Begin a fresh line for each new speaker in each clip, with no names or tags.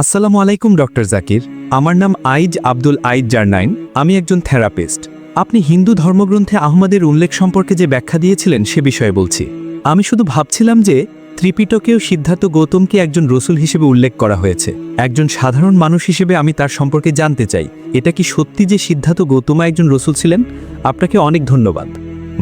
আসসালামু আলাইকুম, ডক্টর জাকির। আমার নাম আইজ আব্দুল আইজ জার্নাইন। আমি একজন থেরাপিস্ট। আপনি হিন্দু ধর্মগ্রন্থে আহমদের উল্লেখ সম্পর্কে যে ব্যাখ্যা দিয়েছিলেন সে বিষয়ে বলছি। আমি শুধু ভাবছিলাম যে ত্রিপিটকেও সিদ্ধার্থ গৌতমকে একজন রসুল হিসেবে উল্লেখ করা হয়েছে। একজন সাধারণ মানুষ হিসেবে আমি তার সম্পর্কে জানতে চাই। এটা কি সত্যি যে সিদ্ধার্থ গৌতমা একজন রসুল ছিলেন? আপনাকে অনেক ধন্যবাদ।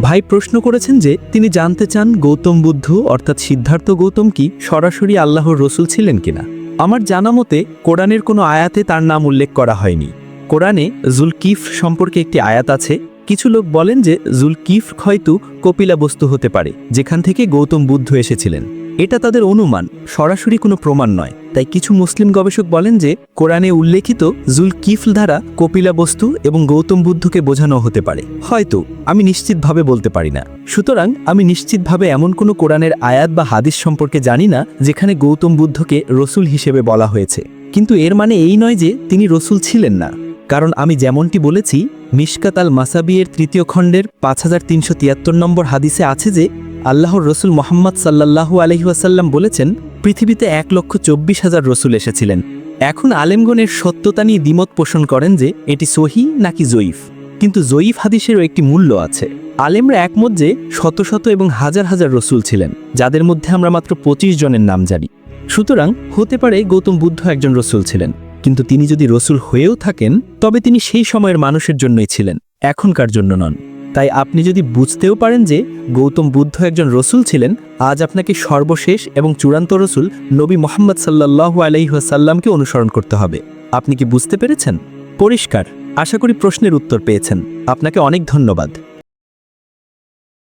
ভাই প্রশ্ন করেছেন যে তিনি জানতে চান গৌতম বুদ্ধ, অর্থাৎ সিদ্ধার্থ গৌতম কি সরাসরি আল্লাহর রসুল ছিলেন কিনা। আমার জানা মতে, কোরআনের কোনো আয়াতে তার নাম উল্লেখ করা হয়নি। কোরআনে জুলকিফ সম্পর্কে একটি আয়াত আছে। কিছু লোক বলেন যে, জুলকিফ হয়তো কপিলা বস্তু হতে পারে, যেখান থেকে গৌতম বুদ্ধ এসেছিলেন। এটা তাদের অনুমান, সরাসরি কোনো প্রমাণ নয়। তাই কিছু মুসলিম গবেষক বলেন যে, কোরআনে উল্লেখিত জুলকিফল দ্বারা কপিলা বস্তু এবং গৌতম বুদ্ধকে বোঝানো হতে পারে। হয়তো, আমি নিশ্চিতভাবে বলতে পারি না। সুতরাং, আমি নিশ্চিতভাবে এমন কোনো কোরআনের আয়াত বা হাদিস সম্পর্কে জানি না, যেখানে গৌতম বুদ্ধকে রসুল হিসেবে বলা হয়েছে। কিন্তু এর মানে এই নয় যে, তিনি রসুল ছিলেন না। কারণ আমি যেমনটি বলেছি, মিশকাত আল মাসাবিয়ের তৃতীয় খণ্ডের পাঁচ হাজার তিনশো তিয়াত্তর নম্বর হাদিসে আছে যে আল্লাহর রসুল মোহাম্মদ সাল্লাল্লাহু আলহিহাসাল্লাম বলেছেন, পৃথিবীতে এক লক্ষ চব্বিশ হাজার রসুল এসেছিলেন। এখন আলেমগণের সত্যতা নিয়ে দ্বিমত পোষণ করেন যে, এটি সহি নাকি জয়ীফ। কিন্তু জয়ীফ হাদিসেরও একটি মূল্য আছে। আলেমরা একমত যে, শত শত এবং হাজার হাজার রসুল ছিলেন, যাদের মধ্যে আমরা মাত্র পঁচিশ জনের নাম জানি। সুতরাং, হতে পারে গৌতম বুদ্ধ একজন রসুল ছিলেন, কিন্তু তিনি যদি রসুল হয়েও থাকেন, তবে তিনি সেই সময়ের মানুষের জন্যই ছিলেন, এখনকার জন্য নন। তাই আপনি যদি বুঝতেও পারেন যে গৌতম বুদ্ধ একজন রসুল ছিলেন, আজ আপনাকে সর্বশেষ এবং চূড়ান্ত রসুল নবী মোহাম্মদ সাল্লাহ আলাইসাল্লামকে অনুসরণ করতে হবে। আপনি কি বুঝতে পেরেছেন? পরিষ্কার। আশা করি প্রশ্নের উত্তর পেয়েছেন। আপনাকে অনেক ধন্যবাদ।